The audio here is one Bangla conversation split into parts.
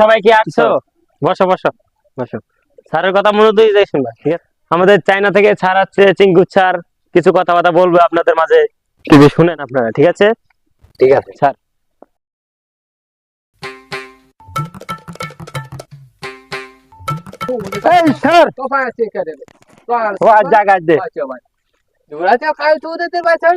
সবাই কি আসছো বসো বসো বসো। স্যারের কথা মনে তুই যাই শুনবা ঠিক আছে? আমাদের চায়না থেকে ছাড় আছে চিঙ্কু ছাড় কিছু কথাবার্তা বলব আপনাদের মাঝে। টিভি শুনেন আপনারা ঠিক আছে? ঠিক আছে। স্যার। এই স্যার! তো পায় আছে করে তো আর জায়গা দে। দুরা যা খায় তো দে ভাই sir.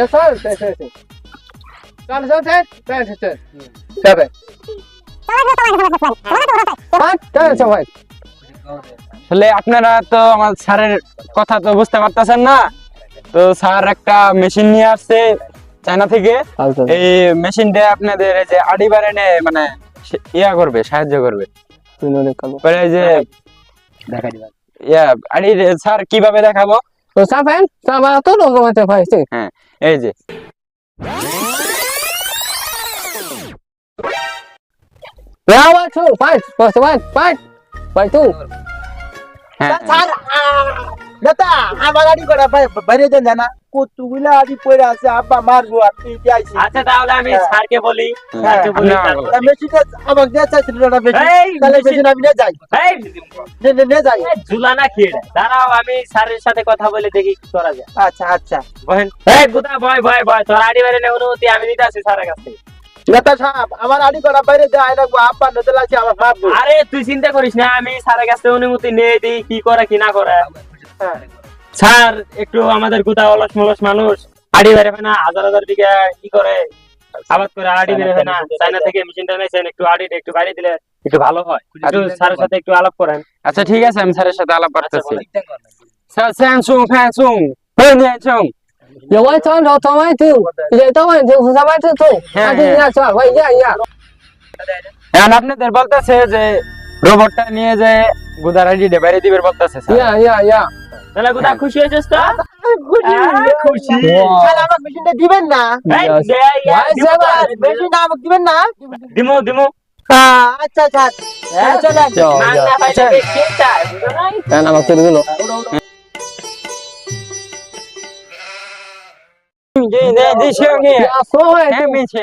Ya sabes, sí, sí, sí. Dale, dale, dale, dale, dale. Sabe. তাহলে আপনারা তো আমার স্যারের কথা তো বুঝতে পারতেছেন না। তো স্যার একটা মেশিন নিয়ে আসছে চায়না থেকে। এই মেশিন দিয়ে আপনাদের এই যে আড়িবার এনে মানে ইয়া করবে সাহায্য করবে। এই যে ইয়া আড়ি স্যার কীভাবে দেখাবো? তো সাবেন সাবা তো লোক মতে পাইছে হ্যাঁ এই যে bravo two fight first one fight fight two হ্যাঁ স্যার আমার বাইরে মারবো আচ্ছা, আমি স্যারের সাথে কথা বলে দেখি আচ্ছা আচ্ছা। গুদা অনুমতি আমি কাছে আমার বাইরে লাগছে আমার আরে তুই চিন্তা করিস না আমি সারের কাছে অনুমতি নিয়ে দিই কি করে কি না করে। স্যার একটু আমাদের গুদা অলস মলস মানুষ আড়ি বেড়ে হয় না হাজার হাজার বিঘা কি করে আবাদ করে আড়ি বেড়ে হয় না চায়না থেকে মেশিনটা নিয়েছেন একটু আড়ি একটু বাইরে দিলে একটু ভালো হয় একটু স্যারের সাথে একটু আলাপ করেন আচ্ছা ঠিক আছে আমি স্যারের সাথে আলাপ আচ্ছা, করতেছি বলেন। স্যার স্যান সুং ফ্যান সুং ফ্যান সুং 有我从头从外头，也到外头从外头走，হ্যাঁ,那就一样算，我一样一样。 এখন আপনাদের বলতেছে যে রোবটটা নিয়ে যে গুদারাডি ডেবারি দিবের বলতেছে一样一样一样。 তাহলে গোটা হ্যাঁ। খুশি হয়েছিস তো খুশি। তাহলে আমার মেশিনটা দিবেন না? মেশিন আমাকে দিবেন না? দিমো দিমো। হ্যাঁ, আচ্ছা আচ্ছা। হ্যাঁ, চলেন। না পাইলে চিন্তা না আমাকে দিলো। 네, 네, 네, 시영이. 야, 소원해. 네, 민치.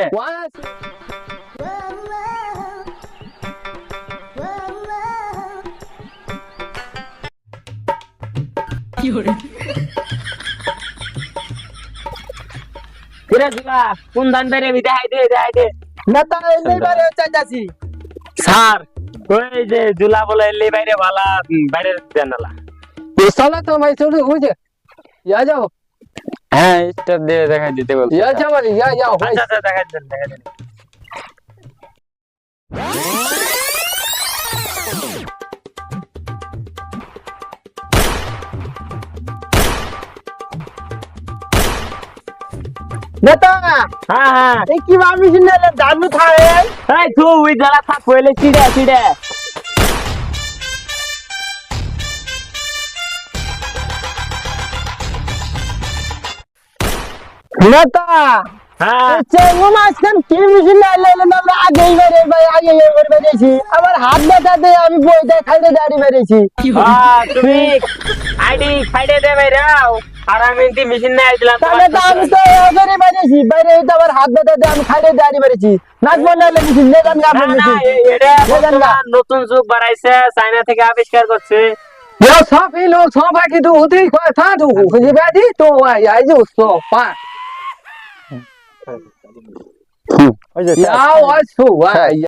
কিরে দেখাই যে দুলা বলে এলেই বাইরে ভালা বাইরে জানালা তো ভাই চলে ওই ইয়া যাও হ্যাঁ স্টার দিতে বলছি ইয়া যাও ইয়া যাও আচ্ছা আচ্ছা দেখাই দেখাই দেন নেতা? হ্যাঁ হ্যাঁ। এই কি বা না দানু থাকে এই তুই ওই জ্বালা থাক পয়লে চিড়ে চিড়ে নেতা হ্যাঁ। আমার হাত ব্যথাতে আমি বইটা খাইতে দাঁড়ি মেরেছি তুমি আইডি ফাইডে দে ভাইরাও আর আমি ইন্তি মেশিন না আইছিলাম তাহলে তো বাইরে তো হাত ব্যথাতে আমি খাইতে দাঁড়ি মেরেছি না নতুন যুগ বাড়াইছে চায়না থেকে আবিষ্কার করছে। યો સાફી લો સાફા કીધું હતી થા તું ખુજી બેઠી તો આઈ Olha, olha, olha,